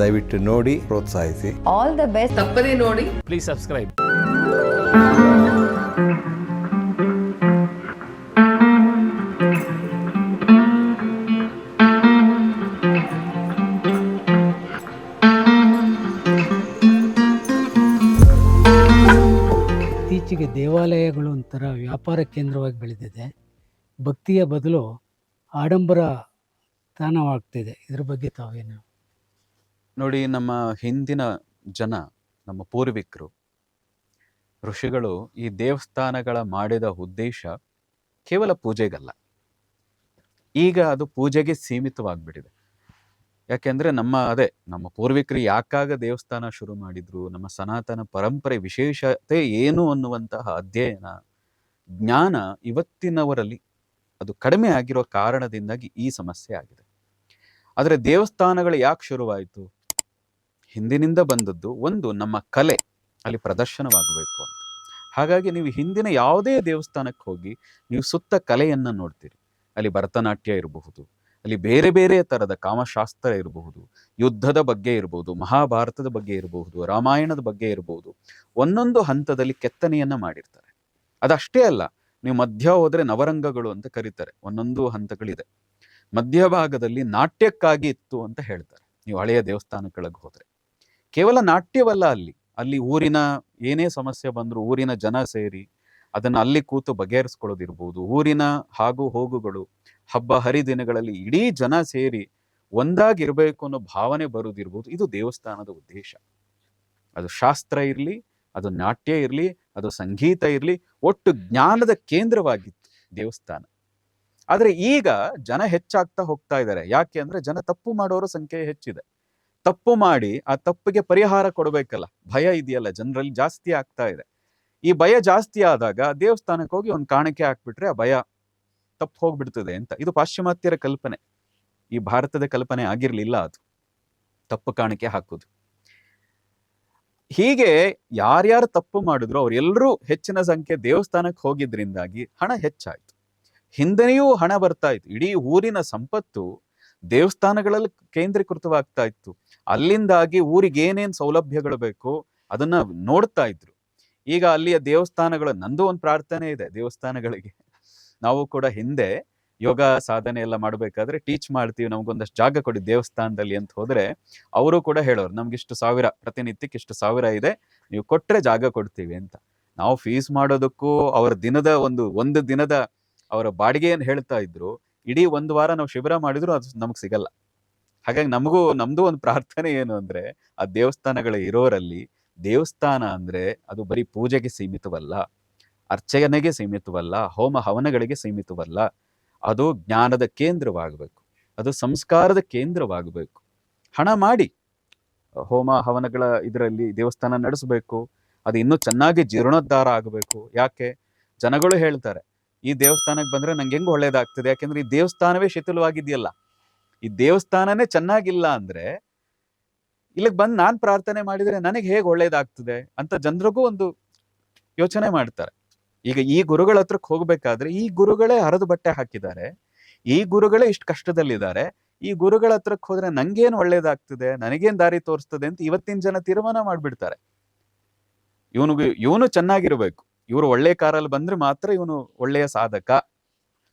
ದಯವಿಟ್ಟು ನೋಡಿ ಪ್ರೋತ್ಸಾಹಿಸಿ. ಆಲ್ ದ ಬೆಸ್ಟ್ ತಪ್ಪದೇ ನೋಡಿ. ಪ್ಲೀಸ್ ಸಬ್ಸ್ಕ್ರೈಬ್ ಇತ್ತೀಚೆಗೆ ದೇವಾಲಯಗಳು ಒಂಥರ ವ್ಯಾಪಾರ ಕೇಂದ್ರವಾಗಿ ಬೆಳೆದಿದೆ. ಭಕ್ತಿಯ ಬದಲು ಆಡಂಬರ ತಾಣವಾಗ್ತಿದೆ ಇದ್ರ ಬಗ್ಗೆ ತಾವೇನು ನೋಡಿ, ನಮ್ಮ ಹಿಂದಿನ ಜನ, ನಮ್ಮ ಪೂರ್ವಿಕರು, ಋಷಿಗಳು ಈ ದೇವಸ್ಥಾನಗಳ ಮಾಡಿದ ಉದ್ದೇಶ ಕೇವಲ ಪೂಜೆಗಲ್ಲ. ಈಗ ಅದು ಪೂಜೆಗೆ ಸೀಮಿತವಾಗ್ಬಿಟ್ಟಿದೆ. ಯಾಕೆಂದ್ರೆ ನಮ್ಮ, ಅದೇ, ನಮ್ಮ ಪೂರ್ವಿಕರು ಯಾಕಾಗ ದೇವಸ್ಥಾನ ಶುರು ಮಾಡಿದ್ರು, ನಮ್ಮ ಸನಾತನ ಪರಂಪರೆ ವಿಶೇಷತೆ ಏನು ಅನ್ನುವಂತಹ ಅಧ್ಯಯನ, ಜ್ಞಾನ ಇವತ್ತಿನವರಲ್ಲಿ ಅದು ಕಡಿಮೆ ಆಗಿರೋ ಕಾರಣದಿಂದಾಗಿ ಈ ಸಮಸ್ಯೆ ಆಗಿದೆ. ಆದರೆ ದೇವಸ್ಥಾನಗಳು ಯಾಕೆ ಶುರುವಾಯಿತು? ಹಿಂದಿನಿಂದ ಬಂದದ್ದು ಒಂದು ನಮ್ಮ ಕಲೆ, ಅಲ್ಲಿ ಪ್ರದರ್ಶನವಾಗಬೇಕು ಅಂತ. ಹಾಗಾಗಿ ನೀವು ಹಿಂದಿನ ಯಾವುದೇ ದೇವಸ್ಥಾನಕ್ಕೆ ಹೋಗಿ ನೀವು ಸುತ್ತ ಕಲೆಯನ್ನ ನೋಡ್ತೀರಿ. ಅಲ್ಲಿ ಭರತನಾಟ್ಯ ಇರಬಹುದು, ಅಲ್ಲಿ ಬೇರೆ ಬೇರೆ ತರದ ಕಾಮಶಾಸ್ತ್ರ ಇರಬಹುದು, ಯುದ್ಧದ ಬಗ್ಗೆ ಇರಬಹುದು, ಮಹಾಭಾರತದ ಬಗ್ಗೆ ಇರಬಹುದು, ರಾಮಾಯಣದ ಬಗ್ಗೆ ಇರಬಹುದು, ಒಂದೊಂದು ಹಂತದಲ್ಲಿ ಕೆತ್ತನೆಯನ್ನ ಮಾಡಿರ್ತಾರೆ. ಅದಷ್ಟೇ ಅಲ್ಲ, ನೀವು ಮಧ್ಯ ಹೋದರೆ ನವರಂಗಗಳು ಅಂತ ಕರೀತಾರೆ, ಒಂದೊಂದು ಹಂತಗಳಿದೆ. ಮಧ್ಯಭಾಗದಲ್ಲಿ ನಾಟ್ಯಕ್ಕಾಗಿ ಇತ್ತು ಅಂತ ಹೇಳ್ತಾರೆ. ನೀವು ಹಳೆಯ ದೇವಸ್ಥಾನಗಳಿಗೆ ಹೋದ್ರೆ. ಕೇವಲ ನಾಟ್ಯವಲ್ಲ ಅಲ್ಲಿ. ಅಲ್ಲಿ ಊರಿನ ಏನೇ ಸಮಸ್ಯೆ ಬಂದರೂ ಊರಿನ ಜನ ಸೇರಿ ಅದನ್ನ ಅಲ್ಲಿ ಕೂತು ಬಗೆಹರಿಸ್ಕೊಳ್ಳೋದಿರ್ಬೋದು. ಊರಿನ ಹಾಗೂ ಹೋಗುಗಳು, ಹಬ್ಬ ಹರಿದಿನಗಳಲ್ಲಿ ಇಡೀ ಜನ ಸೇರಿ ಒಂದಾಗಿರ್ಬೇಕು ಅನ್ನೋ ಭಾವನೆ ಬರೋದಿರ್ಬೋದು. ಇದು ದೇವಸ್ಥಾನದ ಉದ್ದೇಶ. ಅದು ಶಾಸ್ತ್ರ ಇರಲಿ, ಅದು ನಾಟ್ಯ ಇರಲಿ, ಅದು ಸಂಗೀತ ಇರಲಿ, ಒಟ್ಟು ಜ್ಞಾನದ ಕೇಂದ್ರವಾಗಿತ್ತು ದೇವಸ್ಥಾನ. ಆದರೆ ಈಗ ಜನ ಹೆಚ್ಚಾಗ್ತಾ ಹೋಗ್ತಾ ಇದ್ದಾರೆ ಯಾಕೆ ಅಂದ್ರೆ ಜನ ತಪ್ಪು ಮಾಡೋರ ಸಂಖ್ಯೆ ಹೆಚ್ಚಿದೆ. ತಪ್ಪು ಮಾಡಿ ಆ ತಪ್ಪಿಗೆ ಪರಿಹಾರ ಕೊಡಬೇಕಲ್ಲ, ಭಯ ಇದೆಯಲ್ಲ, ಜನರಲ್ಲಿ ಜಾಸ್ತಿ ಆಗ್ತಾ ಇದೆ. ಈ ಭಯ ಜಾಸ್ತಿ ಆದಾಗ ದೇವಸ್ಥಾನಕ್ಕೆ ಹೋಗಿ ಒಂದು ಕಾಣಿಕೆ ಹಾಕ್ಬಿಟ್ರೆ ಆ ಭಯ ತಪ್ಪು ಹೋಗ್ಬಿಡ್ತದೆ ಅಂತ. ಇದು ಪಾಶ್ಚಿಮಾತ್ಯರ ಕಲ್ಪನೆ. ಈ ಭಾರತದ ಕಲ್ಪನೆ ಆಗಿರ್ಲಿಲ್ಲ ಅದು, ತಪ್ಪು ಕಾಣಿಕೆ ಹಾಕೋದು. ಹೀಗೆ ಯಾರ್ಯಾರು ತಪ್ಪು ಮಾಡಿದ್ರು ಅವರೆಲ್ಲರೂ ಹೆಚ್ಚಿನ ಸಂಖ್ಯೆ ದೇವಸ್ಥಾನಕ್ಕೆ ಹೋಗಿದ್ರಿಂದಾಗಿ ಹಣ ಹೆಚ್ಚಾಯ್ತು. ಹಿಂದೆಯೂ ಹಣ ಬರ್ತಾ ಇತ್ತು. ಇಡೀ ಊರಿನ ಸಂಪತ್ತು ದೇವಸ್ಥಾನಗಳಲ್ಲಿ ಕೇಂದ್ರೀಕೃತವಾಗ್ತಾ ಇತ್ತು. ಅಲ್ಲಿಂದಾಗಿ ಊರಿಗೆ ಏನೇನು ಸೌಲಭ್ಯಗಳು ಬೇಕು ಅದನ್ನ ನೋಡ್ತಾ ಇದ್ರು. ಈಗ ಅಲ್ಲಿಯ ದೇವಸ್ಥಾನಗಳು ನಂದು ಒಂದು ಪ್ರಾರ್ಥನೆ ಇದೆ ದೇವಸ್ಥಾನಗಳಿಗೆ. ನಾವು ಕೂಡ ಹಿಂದೆ ಯೋಗ ಸಾಧನೆ ಎಲ್ಲ ಮಾಡ್ಬೇಕಾದ್ರೆ ಟೀಚ್ ಮಾಡ್ತೀವಿ ನಮ್ಗೊಂದಷ್ಟು ಜಾಗ ಕೊಡಿ ದೇವಸ್ಥಾನದಲ್ಲಿ ಅಂತ ಹೋದ್ರೆ ಅವರು ಕೂಡ ಹೇಳೋರು, ನಮ್ಗಿಷ್ಟು ಸಾವಿರ, ಪ್ರತಿನಿತ್ಯಕ್ಕೆ ಇಷ್ಟು ಸಾವಿರ ಇದೆ, ನೀವು ಕೊಟ್ರೆ ಜಾಗ ಕೊಡ್ತೀವಿ ಅಂತ. ನಾವು ಫೀಸ್ ಮಾಡೋದಕ್ಕೂ ಅವರ ದಿನದ ಒಂದು ಒಂದು ದಿನದ ಅವರ ಬಾಡಿಗೆಯನ್ನು ಹೇಳ್ತಾ ಇದ್ರು. ಇಡೀ ಒಂದು ವಾರ ನಾವು ಶಿಬಿರ ಮಾಡಿದ್ರು ಅದು ನಮಗೆ ಸಿಗಲ್ಲ. ಹಾಗಾಗಿ ನಮಗೂ, ನಮ್ದು ಒಂದು ಪ್ರಾರ್ಥನೆ ಏನು ಅಂದ್ರೆ, ಆ ದೇವಸ್ಥಾನಗಳ ಇರೋರಲ್ಲಿ ದೇವಸ್ಥಾನ ಅಂದ್ರೆ ಅದು ಬರೀ ಪೂಜೆಗೆ ಸೀಮಿತವಲ್ಲ, ಅರ್ಚನೆಗೆ ಸೀಮಿತವಲ್ಲ, ಹೋಮ ಹವನಗಳಿಗೆ ಸೀಮಿತವಲ್ಲ, ಅದು ಜ್ಞಾನದ ಕೇಂದ್ರವಾಗಬೇಕು, ಅದು ಸಂಸ್ಕಾರದ ಕೇಂದ್ರವಾಗಬೇಕು. ಹಣ ಮಾಡಿ, ಹೋಮ ಹವನಗಳ ಇದರಲ್ಲಿ ದೇವಸ್ಥಾನ ನಡೆಸಬೇಕು, ಅದು ಇನ್ನೂ ಚೆನ್ನಾಗಿ ಜೀರ್ಣೋದ್ಧಾರ ಆಗಬೇಕು. ಯಾಕೆ? ಜನಗಳು ಹೇಳ್ತಾರೆ ಈ ದೇವಸ್ಥಾನಕ್ಕೆ ಬಂದ್ರೆ ನಂಗೆ ಹೆಂಗ್ ಒಳ್ಳೇದಾಗ್ತದೆ? ಯಾಕೆಂದ್ರೆ ಈ ದೇವಸ್ಥಾನವೇ ಶಿಥಿಲವಾಗಿದೆಯಲ್ಲ. ಈ ದೇವಸ್ಥಾನನೇ ಚೆನ್ನಾಗಿಲ್ಲ ಅಂದ್ರೆ ಇಲ್ಲಿಗೆ ಬಂದು ನಾನು ಪ್ರಾರ್ಥನೆ ಮಾಡಿದ್ರೆ ನನಗೆ ಹೇಗೆ ಒಳ್ಳೇದಾಗ್ತದೆ ಅಂತ ಜನರಿಗೂ ಒಂದು ಯೋಚನೆ ಮಾಡ್ತಾರೆ. ಈಗ ಈ ಗುರುಗಳ ಹತ್ರಕ್ಕೆ ಹೋಗ್ಬೇಕಾದ್ರೆ ಈ ಗುರುಗಳೇ ಹರಿದು ಬಟ್ಟೆ ಹಾಕಿದ್ದಾರೆ. ಈ ಗುರುಗಳೇ ಇಷ್ಟು ಕಷ್ಟದಲ್ಲಿದ್ದಾರೆ. ಈ ಗುರುಗಳ ಹತ್ರಕ್ಕೆ ಹೋದ್ರೆ ನಂಗೇನ್ ಒಳ್ಳೇದಾಗ್ತದೆ? ನನಗೇನು ದಾರಿ ತೋರಿಸ್ತದೆ ಅಂತ ಇವತ್ತಿನ ಜನ ತೀರ್ಮಾನ ಮಾಡಿಬಿಡ್ತಾರೆ. ಇವನಿಗೆ, ಇವನು ಚೆನ್ನಾಗಿರ್ಬೇಕು. ಇವರು ಒಳ್ಳೆ ಕಾರಲ್ಲಿ ಬಂದ್ರೆ ಮಾತ್ರ ಇವನು ಒಳ್ಳೆಯ ಸಾಧಕ.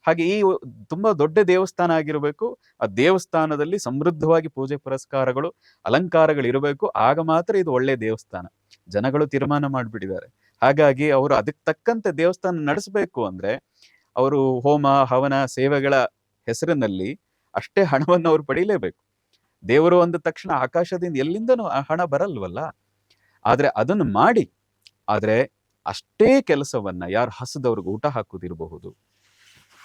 ಹಾಗೆ ಈ ತುಂಬಾ ದೊಡ್ಡ ದೇವಸ್ಥಾನ ಆಗಿರಬೇಕು, ಆ ದೇವಸ್ಥಾನದಲ್ಲಿ ಸಮೃದ್ಧವಾಗಿ ಪೂಜೆ ಪುರಸ್ಕಾರಗಳು, ಅಲಂಕಾರಗಳು ಇರಬೇಕು, ಆಗ ಮಾತ್ರ ಇದು ಒಳ್ಳೆ ದೇವಸ್ಥಾನ. ಜನಗಳು ತೀರ್ಮಾನ ಮಾಡಿಬಿಟ್ಟಿದ್ದಾರೆ. ಹಾಗಾಗಿ ಅವರು ಅದಕ್ಕೆ ತಕ್ಕಂತೆ ದೇವಸ್ಥಾನ ನಡೆಸಬೇಕು ಅಂದ್ರೆ, ಅವರು ಹೋಮ, ಹವನ, ಸೇವೆಗಳ ಹೆಸರಿನಲ್ಲಿ ಅಷ್ಟೇ ಹಣವನ್ನು ಅವರು ಪಡೀಲೇಬೇಕು. ದೇವರು ಅಂದ ತಕ್ಷಣ ಆಕಾಶದಿಂದ ಎಲ್ಲಿಂದನೂ ಹಣ ಬರಲ್ವಲ್ಲ? ಆದ್ರೆ ಅದನ್ನು ಮಾಡಿ, ಆದ್ರೆ ಅಷ್ಟೇ ಕೆಲಸವನ್ನ ಯಾರು ಹಸದವ್ರಿಗೆ ಊಟ ಹಾಕುದಿರಬಹುದು.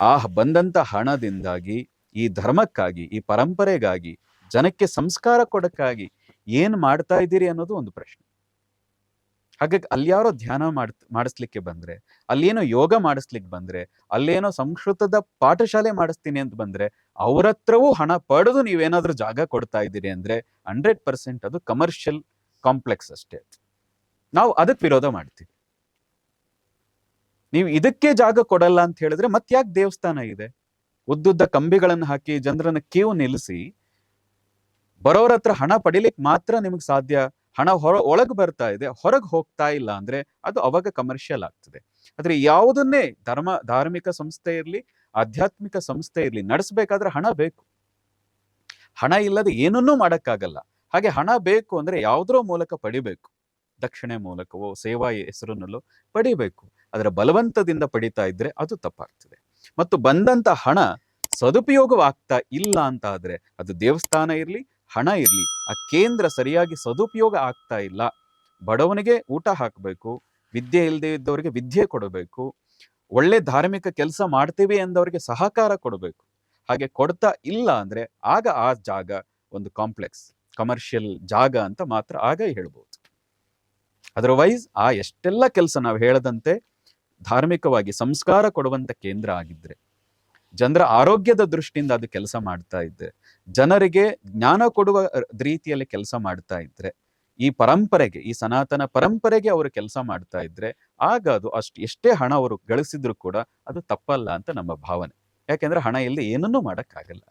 ಆ ಬಂದಂತ ಹಣದಿಂದಾಗಿ, ಈ ಧರ್ಮಕ್ಕಾಗಿ, ಈ ಪರಂಪರೆಗಾಗಿ, ಜನಕ್ಕೆ ಸಂಸ್ಕಾರ ಕೊಡಕ್ಕಾಗಿ ಏನ್ ಮಾಡ್ತಾ ಇದ್ದೀರಿ ಅನ್ನೋದು ಒಂದು ಪ್ರಶ್ನೆ. ಹಾಗಾಗಿ ಅಲ್ಯಾರೋ ಧ್ಯಾನ ಮಾಡ್ ಮಾಡಿಸ್ಲಿಕ್ಕೆ ಬಂದ್ರೆ, ಅಲ್ಲೇನೋ ಯೋಗ ಮಾಡಿಸ್ಲಿಕ್ಕೆ ಬಂದ್ರೆ, ಅಲ್ಲೇನೋ ಸಂಸ್ಕೃತದ ಪಾಠಶಾಲೆ ಮಾಡಿಸ್ತೀನಿ ಅಂತ ಬಂದ್ರೆ, ಅವ್ರ ಹತ್ರವೂ ಹಣ ಪಡೆದು ನೀವೇನಾದ್ರೂ ಜಾಗ ಕೊಡ್ತಾ ಇದ್ದೀರಿ ಅಂದ್ರೆ ಹಂಡ್ರೆಡ್ ಪರ್ಸೆಂಟ್ ಅದು ಕಮರ್ಷಿಯಲ್ ಕಾಂಪ್ಲೆಕ್ಸ್ ಅಷ್ಟೇ. ನಾವು ಅದಕ್ಕೆ ವಿರೋಧ ಮಾಡ್ತೀವಿ. ನೀವು ಇದಕ್ಕೆ ಜಾಗ ಕೊಡಲ್ಲ ಅಂತ ಹೇಳಿದ್ರೆ ಮತ್ತ್ಯಾಕ್ ದೇವಸ್ಥಾನ ಇದೆ? ಉದ್ದುದ್ದ ಕಂಬಿಗಳನ್ನು ಹಾಕಿ ಜನರನ್ನ ಕ್ಯೂ ನಿಲ್ಲಿಸಿ ಬರೋರ ಹತ್ರ ಹಣ ಪಡಿಲಿಕ್ಕೆ ಮಾತ್ರ ನಿಮಗೆ ಸಾಧ್ಯ. ಹಣ ಹೊರ ಒಳಗೆ ಬರ್ತಾ ಇದೆ, ಹೊರಗೆ ಹೋಗ್ತಾ ಇಲ್ಲ ಅಂದ್ರೆ ಅದು ಅವಾಗ ಕಮರ್ಷಿಯಲ್ ಆಗ್ತದೆ. ಆದ್ರೆ ಯಾವುದನ್ನೇ ಧರ್ಮ, ಧಾರ್ಮಿಕ ಸಂಸ್ಥೆ ಇರಲಿ, ಆಧ್ಯಾತ್ಮಿಕ ಸಂಸ್ಥೆ ಇರಲಿ, ನಡೆಸಬೇಕಾದ್ರೆ ಹಣ ಬೇಕು. ಹಣ ಇಲ್ಲದೆ ಏನನ್ನೂ ಮಾಡಕ್ಕಾಗಲ್ಲ. ಹಾಗೆ ಹಣ ಬೇಕು ಅಂದ್ರೆ ಯಾವುದರ ಮೂಲಕ ಪಡಿಬೇಕು. ದಕ್ಷಿಣೆ ಮೂಲಕವೋ ಸೇವಾ ಹೆಸರಿನಲ್ಲೋ ಪಡಿಬೇಕು. ಅದರ ಬಲವಂತದಿಂದ ಪಡಿತಾ ಇದ್ರೆ ಅದು ತಪ್ಪಾಗ್ತದೆ. ಮತ್ತು ಬಂದಂತ ಹಣ ಸದುಪಯೋಗವಾಗ್ತಾ ಇಲ್ಲ ಅಂತ ಆದ್ರೆ ಅದು ದೇವಸ್ಥಾನ ಇರಲಿ, ಹಣ ಇರಲಿ, ಆ ಕೇಂದ್ರ ಸರಿಯಾಗಿ ಸದುಪಯೋಗ ಆಗ್ತಾ ಇಲ್ಲ. ಬಡವನಿಗೆ ಊಟ ಹಾಕಬೇಕು, ವಿದ್ಯೆ ಇಲ್ಲದೆ ಇದ್ದವರಿಗೆ ವಿದ್ಯೆ ಕೊಡಬೇಕು, ಒಳ್ಳೆ ಧಾರ್ಮಿಕ ಕೆಲಸ ಮಾಡ್ತೀವಿ ಎಂದವರಿಗೆ ಸಹಕಾರ ಕೊಡಬೇಕು. ಹಾಗೆ ಕೊಡ್ತಾ ಇಲ್ಲ ಅಂದ್ರೆ ಆಗ ಆ ಜಾಗ ಒಂದು ಕಾಂಪ್ಲೆಕ್ಸ್, ಕಮರ್ಷಿಯಲ್ ಜಾಗ ಅಂತ ಮಾತ್ರ ಆಗ ಹೇಳ್ಬೋದು. ಅದರ್ವೈಸ್ ಆ ಎಷ್ಟೆಲ್ಲ ಕೆಲಸ ನಾವು ಹೇಳದಂತೆ ಧಾರ್ಮಿಕವಾಗಿ ಸಂಸ್ಕಾರ ಕೊಡುವಂತ ಕೇಂದ್ರ ಆಗಿದ್ರೆ, ಜನರ ಆರೋಗ್ಯದ ದೃಷ್ಟಿಯಿಂದ ಅದು ಕೆಲಸ ಮಾಡ್ತಾ ಇದ್ರೆ, ಜನರಿಗೆ ಜ್ಞಾನ ಕೊಡುವ ರೀತಿಯಲ್ಲಿ ಕೆಲಸ ಮಾಡ್ತಾ ಇದ್ರೆ, ಈ ಪರಂಪರೆಗೆ, ಈ ಸನಾತನ ಪರಂಪರೆಗೆ ಅವರು ಕೆಲಸ ಮಾಡ್ತಾ ಇದ್ರೆ, ಆಗ ಅದು ಅಷ್ಟು, ಎಷ್ಟೇ ಹಣ ಅವರು ಗಳಿಸಿದ್ರು ಕೂಡ ಅದು ತಪ್ಪಲ್ಲ ಅಂತ ನಮ್ಮ ಭಾವನೆ. ಯಾಕೆಂದ್ರೆ ಹಣ ಇಲ್ಲಿ ಏನನ್ನೂ ಮಾಡಕ್ಕಾಗಲ್ಲ.